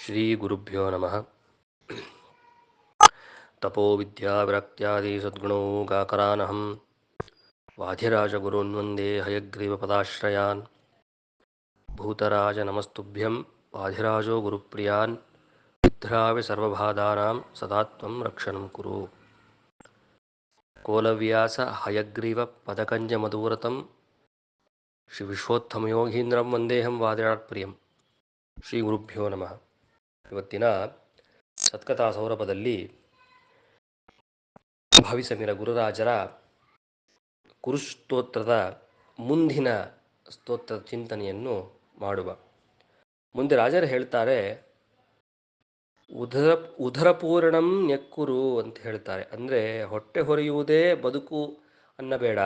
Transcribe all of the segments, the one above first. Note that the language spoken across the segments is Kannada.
श्रीगुरुभ्यो नमः। तपोविद्याविरक्त्यादिसद्गुणोगाकरानहं वाधिराजगुरोन्वन्दे हयग्रीवपदाश्रयान्। भूतराजनमस्तुभ्यं वाधिराजो गुरुप्रियान्। वाधिराजोगुरुप्रियान् विद्राविसर्वभादानां सदात्वं रक्षणं कुरु। कोलव्यासहयग्रीवपदकञ्जमदूरतं श्रीविश्वोत्तमयोगीन्द्रं वन्देऽहं वादिरात्प्रियं श्रीगुरुभ्यो नमः। ಇವತ್ತಿನ ಸತ್ಕಥಾ ಸೌರಭದಲ್ಲಿ ಭಾವಿಸಮೀರ ಗುರುರಾಜರ ಕುರುಸ್ತೋತ್ರದ ಮುಂದಿನ ಸ್ತೋತ್ರದ ಚಿಂತನೆಯನ್ನು ಮಾಡುವ. ಮುಂದೆ ರಾಜರು ಹೇಳ್ತಾರೆ, ಉದರ, ಉದರಪೂರ್ಣಂ ನೆಕ್ಕುರು ಅಂತ ಹೇಳ್ತಾರೆ. ಅಂದರೆ ಹೊಟ್ಟೆ ಹೊರೆಯುವುದೇ ಬದುಕು ಅನ್ನಬೇಡ.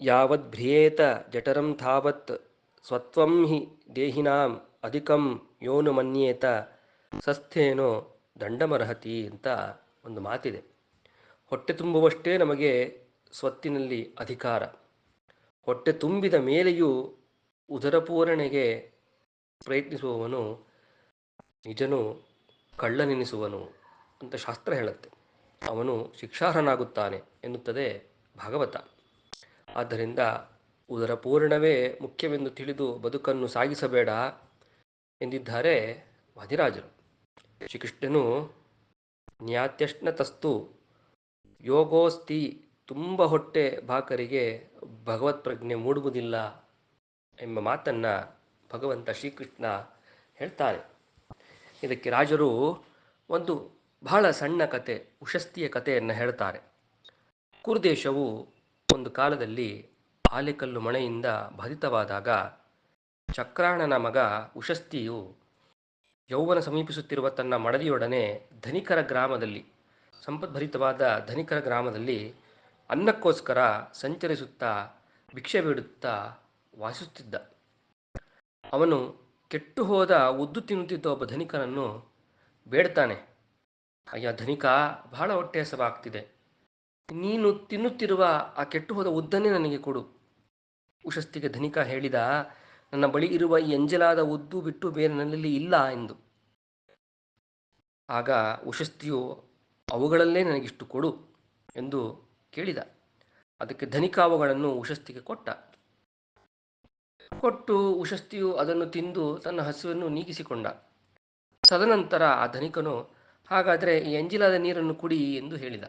ಯಾವತ್ ಭ್ರಿಯೇತ ಜಠರಂ ತಾವತ್ ಸ್ವತ್ವಂ ಹಿ ದೇಹಿನಾಂ ಅಧಿಕಂ ಯೋನು ಮನ್ಯೇತ, ಸಸ್ಥೇನೋ ದಂಡಮರ್ಹತಿ ಅಂತ ಒಂದು ಮಾತಿದೆ. ಹೊಟ್ಟೆ ತುಂಬುವಷ್ಟೇ ನಮಗೆ ಸ್ವತ್ತಿನಲ್ಲಿ ಅಧಿಕಾರ. ಹೊಟ್ಟೆ ತುಂಬಿದ ಮೇಲೆಯೂ ಉದರಪೂರಣೆಗೆ ಪ್ರಯತ್ನಿಸುವವನು ನಿಜನು ಕಳ್ಳನೆನಿಸುವನು ಅಂತ ಶಾಸ್ತ್ರ ಹೇಳುತ್ತೆ. ಅವನು ಶಿಕ್ಷಾರ್ಹನಾಗುತ್ತಾನೆ ಎನ್ನುತ್ತದೆ ಭಾಗವತ. ಆದ್ದರಿಂದ ಉದರ ಪೂರ್ಣವೇ ಮುಖ್ಯವೆಂದು ತಿಳಿದು ಬದುಕನ್ನು ಸಾಗಿಸಬೇಡ ಎಂದಿದ್ದಾರೆ ವಾದಿರಾಜರು. ಶ್ರೀಕೃಷ್ಣನು ನ್ಯಾತ್ಯಷ್ಣ ತಸ್ತು ಯೋಗೋಸ್ತಿ ತುಂಬ ಹೊಟ್ಟೆ ಬಾಕರಿಗೆ ಭಗವತ್ ಪ್ರಜ್ಞೆ ಮೂಡುವುದಿಲ್ಲ ಎಂಬ ಮಾತನ್ನು ಭಗವಂತ ಶ್ರೀಕೃಷ್ಣ ಹೇಳ್ತಾರೆ. ಇದಕ್ಕೆ ರಾಜರು ಒಂದು ಬಹಳ ಸಣ್ಣ ಕತೆ ಉಶಸ್ತಿಯ ಕಥೆಯನ್ನು ಹೇಳ್ತಾರೆ. ಕುರುದೇಶವು ಒಂದು ಕಾಲದಲ್ಲಿ ಆಲಿಕಲ್ಲು ಮಣೆಯಿಂದ ಭರಿತವಾದಾಗ ಚಕ್ರಾಣನ ಮಗ ಉಶಸ್ತಿಯು ಯೌವನ ಸಮೀಪಿಸುತ್ತಿರುವ ತನ್ನ ಮಡದಿಯೊಡನೆ ಧನಿಕರ ಗ್ರಾಮದಲ್ಲಿ, ಸಂಪದ್ಭರಿತವಾದ ಧನಿಕರ ಗ್ರಾಮದಲ್ಲಿ ಅನ್ನಕ್ಕೋಸ್ಕರ ಸಂಚರಿಸುತ್ತಾ ಭಿಕ್ಷೆ ಬೇಡುತ್ತಾ ವಾಸಿಸುತ್ತಿದ್ದ. ಅವನು ಕೆಟ್ಟು ಹೋದ ಉದ್ದು ತಿನ್ನುತ್ತಿದ್ದ ಒಬ್ಬ ಧನಿಕನನ್ನು ಬೇಡ್ತಾನೆ. ಅಯ್ಯ ಧನಿಕ, ಬಹಳ ಹೊಟ್ಟೆ ಹಸವಾಗ್ತಿದೆ ನೀನು ತಿನ್ನುತ್ತಿರುವ ಆ ಕೆಟ್ಟು ಹೋದ ಉದ್ದನ್ನೇ ನನಗೆ ಕೊಡು. ಉಶಸ್ತಿಗೆ ಧನಿಕ ಹೇಳಿದ, ನನ್ನ ಬಳಿ ಇರುವ ಈ ಎಂಜಲಾದ ಉದ್ದು ಬಿಟ್ಟು ಬೇರೆ ನನ್ನಲ್ಲಿ ಇಲ್ಲ ಎಂದು. ಆಗ ಉಶಸ್ತಿಯು ಅವುಗಳಲ್ಲೇ ನನಗಿಷ್ಟು ಕೊಡು ಎಂದು ಕೇಳಿದ. ಅದಕ್ಕೆ ಧನಿಕ ಅವುಗಳನ್ನು ಉಶಸ್ತಿಗೆ ಕೊಟ್ಟ. ಕೊಟ್ಟು ಉಶಸ್ತಿಯು ಅದನ್ನು ತಿಂದು ತನ್ನ ಹಸುವನ್ನು ನೀಗಿಸಿಕೊಂಡ. ತದನಂತರ ಆ ಧನಿಕನು, ಹಾಗಾದರೆ ಈ ಎಂಜಿಲಾದ ನೀರನ್ನು ಕುಡಿ ಎಂದು ಹೇಳಿದ.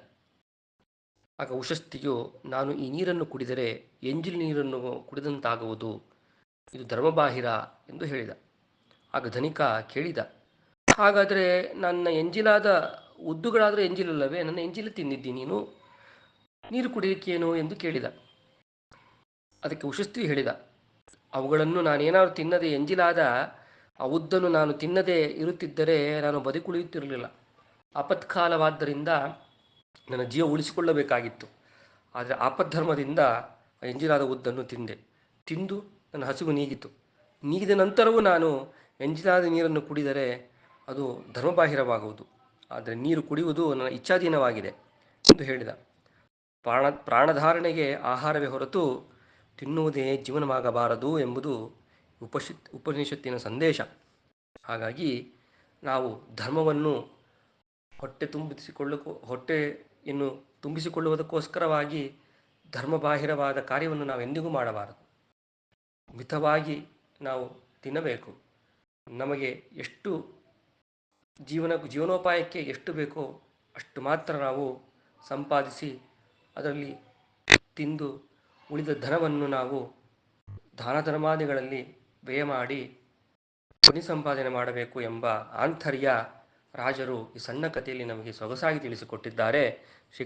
ಆಗ ಉಶಸ್ತಿಯು ನಾನು ಈ ನೀರನ್ನು ಕುಡಿದರೆ ಎಂಜಿಲ್ ನೀರನ್ನು ಕುಡಿದಂತಾಗುವುದು. ಇದು ಧರ್ಮಬಾಹಿರ ಎಂದು ಹೇಳಿದ. ಆಗ ಧನಿಕ ಕೇಳಿದ, ಹಾಗಾದರೆ ನನ್ನ ಎಂಜಿಲಾದ ಉದ್ದುಗಳಾದರೂ ಎಂಜಿಲಲ್ಲವೇ? ನನ್ನ ಎಂಜಿಲ ತಿಂದಿದ್ದಿ ನೀನು? ನೀರು ಕುಡಿಯಲಿಕ್ಕೇನು ಎಂದು ಕೇಳಿದ. ಅದಕ್ಕೆ ಉಶಸ್ತಿ ಹೇಳಿದ, ಅವುಗಳನ್ನು ನಾನೇನಾದರೂ ತಿನ್ನದೆ ಎಂಜಿಲಾದ ಆ ಉದ್ದನ್ನು ನಾನು ತಿನ್ನದೇ ಇರುತ್ತಿದ್ದರೆ ನಾನು ಬದುಕುಳಿಯುತ್ತಿರಲಿಲ್ಲ. ಆಪತ್ಕಾಲವಾದ್ದರಿಂದ ನನ್ನ ಜೀವ ಉಳಿಸಿಕೊಳ್ಳಬೇಕಾಗಿತ್ತು. ಆದರೆ ಆಪದ್ಧರ್ಮದಿಂದ ಎಂಜಿಲಾದ ಉದ್ದನ್ನು ತಿಂದೆ. ತಿಂದು ನನ್ನ ಹಸುಗು ನೀಗಿತು. ನೀಗಿದ ನಂತರವೂ ನಾನು ಎಂಜಿಲಾದ ನೀರನ್ನು ಕುಡಿದರೆ ಅದು ಧರ್ಮಬಾಹಿರವಾಗುವುದು. ಆದರೆ ನೀರು ಕುಡಿಯುವುದು ನನ್ನ ಇಚ್ಛಾಧೀನವಾಗಿದೆ ಎಂದು ಹೇಳಿದ. ಪ್ರಾಣ, ಪ್ರಾಣಧಾರಣೆಗೆ ಆಹಾರವೇ ಹೊರತು ತಿನ್ನುವುದೇ ಜೀವನವಾಗಬಾರದು ಎಂಬುದು ಉಪಶಿ, ಉಪನಿಷತ್ತಿನ ಸಂದೇಶ. ಹಾಗಾಗಿ ನಾವು ಧರ್ಮವನ್ನು ಹೊಟ್ಟೆ ತುಂಬಿಸಿಕೊಳ್ಳಕ್ಕೂ ಹೊಟ್ಟೆಯನ್ನು ತುಂಬಿಸಿಕೊಳ್ಳುವುದಕ್ಕೋಸ್ಕರವಾಗಿ ಧರ್ಮಬಾಹಿರವಾದ ಕಾರ್ಯವನ್ನು ನಾವು ಎಂದಿಗೂ ಮಾಡಬಾರದು. ಮಿತವಾಗಿ ನಾವು ತಿನ್ನಬೇಕು. ನಮಗೆ ಎಷ್ಟು ಜೀವನ, ಜೀವನೋಪಾಯಕ್ಕೆ ಎಷ್ಟು ಬೇಕೋ ಅಷ್ಟು ಮಾತ್ರ ನಾವು ಸಂಪಾದಿಸಿ ಅದರಲ್ಲಿ ತಿಂದು ಉಳಿದ ಧನವನ್ನು ನಾವು ದಾನ ಧರ್ಮಾದಿಗಳಲ್ಲಿ ವ್ಯಯ ಮಾಡಿ ಪುನಿಸಂಪಾದನೆ ಸಂಪಾದನೆ ಮಾಡಬೇಕು ಎಂಬ ಆಂತರ್ಯ ರಾಜರು ಈ ಸಣ್ಣ ಕಥೆಯಲ್ಲಿ ನಮಗೆ ಸೊಗಸಾಗಿ ತಿಳಿಸಿಕೊಟ್ಟಿದ್ದಾರೆ. ಶ್ರೀ